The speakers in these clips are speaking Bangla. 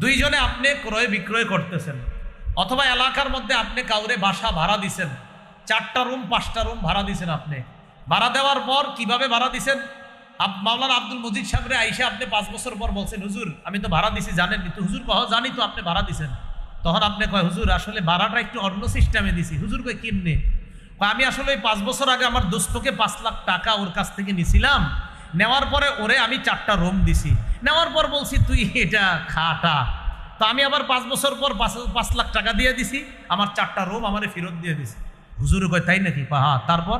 দুইজনে আপনি ক্রয় বিক্রয় করতেছেন। অথবা এলাকার মধ্যে আপনি কাউরে বাসা ভাড়া দিছেন। চারটা রুম পাঁচটা রুম ভাড়া দিছেন আপনি। ভাড়া দেওয়ার পর কীভাবে ভাড়া দিছেন? মাওলানা আব্দুল মজিদ সাহেবরে আইসা আপনি পাঁচ বছর পর বলছেন হুজুর আমি তো ভাড়া দিছি জানেন কিন্তু হুজুর কহ জানি তো আপনি ভাড়া দিছেন। তখন আপনি কয় হুজুর আসলে ভাড়াটা একটু অন্য সিস্টেমে দিছি। হুজুর কয় কয়, আমি আসলে ওই পাঁচ বছর আগে আমার দোস্তকে পাঁচ লাখ টাকা ওর কাছ থেকে নিছিলাম। নেওয়ার পরে ওরে আমি চারটা রুম দিছি। নেওয়ার পর বলছি তুই এটা খাটা। তো আমি আবার পাঁচ বছর পর পাঁচ লাখ টাকা দিয়ে দিছি আমার চারটা রুম আমারে ফেরত দিয়ে দিছি। হুজুর কয় তাই নাকি? কয়, হ্যাঁ। তারপর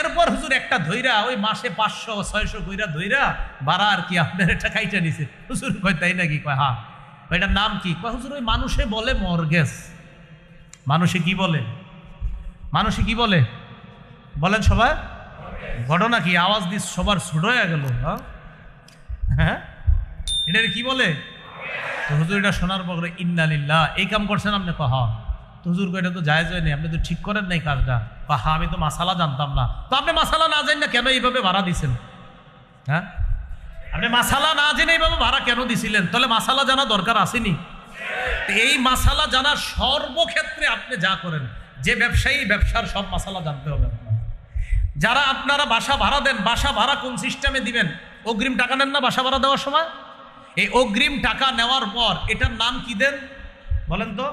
এরপর হুজুর একটা ধইরা ওই মাসে পাঁচশো ছয়শো কইরা ধইরা ভাড়া আর কি আপনার এটা খাইটা নিছে। হুজুর কয় তাই নাকি? কয় হ্যাঁ। কয়, এটার নাম কি? কয় হুজুর ওই মানুষে বলে মর্গেস। মানুষে কি বলে? মানুষে কি বলে? বলেন সবাই। ঘটনা কি? আওয়াজ দিস সবার ছোট হয়ে গেল হ্যাঁ? এটার কি বলে? তো হুজুর এটা শোনার পর ইন্নালিল্লাহ, এই কাম করছেন আপনি কহ তো হুজুর এটা তো জায়েজ হয়নি আপনি তো ঠিক করেন নাই কাজটা। হা আমি তো মাসালা জানতাম না। তো আপনি মাসালা না জানি না কেন এইভাবে ভাড়া দিছেন? হ্যাঁ? আপনি মাসালা না জেনে এইভাবে ভাড়া কেন দিছিলেন? তাহলে মাসালা জানা দরকার আসেনি। এই মাসালা জানার সর্বক্ষেত্রে আপনি যা করেন, যে ব্যবসায়ী, ব্যবসার সব মাসালা জানতে হবে যারা আপনারা বাসা ভাড়া দেন, বাসা ভাড়া কোন সিস্টেমে দিবেন? অগ্রিম টাকা নেন না বাসা ভাড়া দেওয়ার সময়? এই অগ্রিম টাকা নেওয়ার পর, এটার নাম কি দেন? বলেন তো।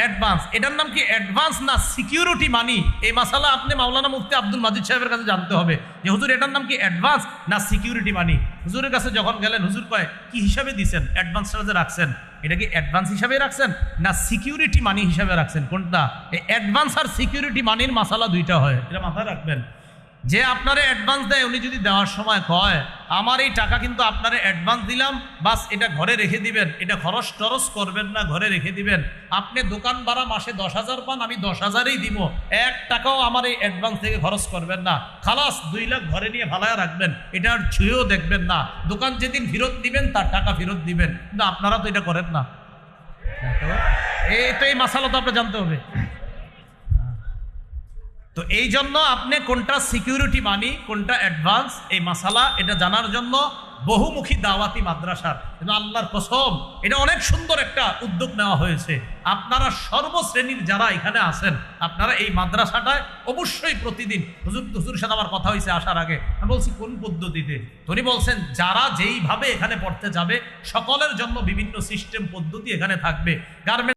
অ্যাডভান্স এটার নাম কি অ্যাডভান্স না সিকিউরিটি মানি এই মাসালা আপনি মাওলানা মুফতি আব্দুল মাজিদ সাহেবের কাছে জানতে হবে যে হুজুর, এটার নাম কি অ্যাডভান্স না সিকিউরিটি মানি হুজুরের কাছে যখন গেলেন, হুজুর কয়, কি হিসাবে দিছেন? অ্যাডভান্সটা যে রাখছেন, এটা কি অ্যাডভান্স হিসাবে রাখছেন না সিকিউরিটি মানি হিসাবে রাখছেন? কোনটা? এই অ্যাডভান্স আর সিকিউরিটি মানির মাসালা দুইটা হয়। এটা মাথায় রাখবেন। যে আপনারে অ্যাডভান্স দেয়, উনি যদি দেওয়ার সময় কয়, আমার এই টাকা কিন্তু আপনারে অ্যাডভান্স দিলাম, বাস এটা ঘরে রেখে দিবেন। এটা খরচ টরচ করবেন না, ঘরে রেখে দিবেন। আপনি দোকান ভাড়া মাসে দশ হাজার পান, আমি দশ হাজারই দিব। এক টাকাও আমার এই অ্যাডভান্স থেকে খরচ করবেন না। খালাস, দুই লাখ ঘরে নিয়ে ভালায় রাখবেন। এটা আর ছুঁয়েও দেখবেন না। দোকান যেদিন ফেরত দিবেন, তার টাকা ফেরত দিবেন। কিন্তু আপনারা তো এটা করেন না। এই তো এই মাসালা তো আপনার জানতে হবে। তো এই জন্য আপনি কোনটা সিকিউরিটি মানি, কোনটা অ্যাডভান্স এই মাসালা, এটা জানার জন্য বহুমুখী দাওয়াতি মাদ্রাসার। আল্লাহর কসম, এটা অনেক সুন্দর একটা উদ্যোগ নেওয়া হয়েছে। আপনারা সর্বশ্রেণীর যারা এখানে আছেন, আপনারা এই মাদ্রাসাটায় অবশ্যই প্রতিদিন, হুজুর হুজুর সাথে আমার কথা হয়েছে আসার আগে, আমি বলছি কোন পদ্ধতিতে? উনি বলছেন, যারা যেইভাবে এখানে পড়তে যাবে, সকলের জন্য বিভিন্ন সিস্টেম পদ্ধতি এখানে থাকবে। গার্মেন্ট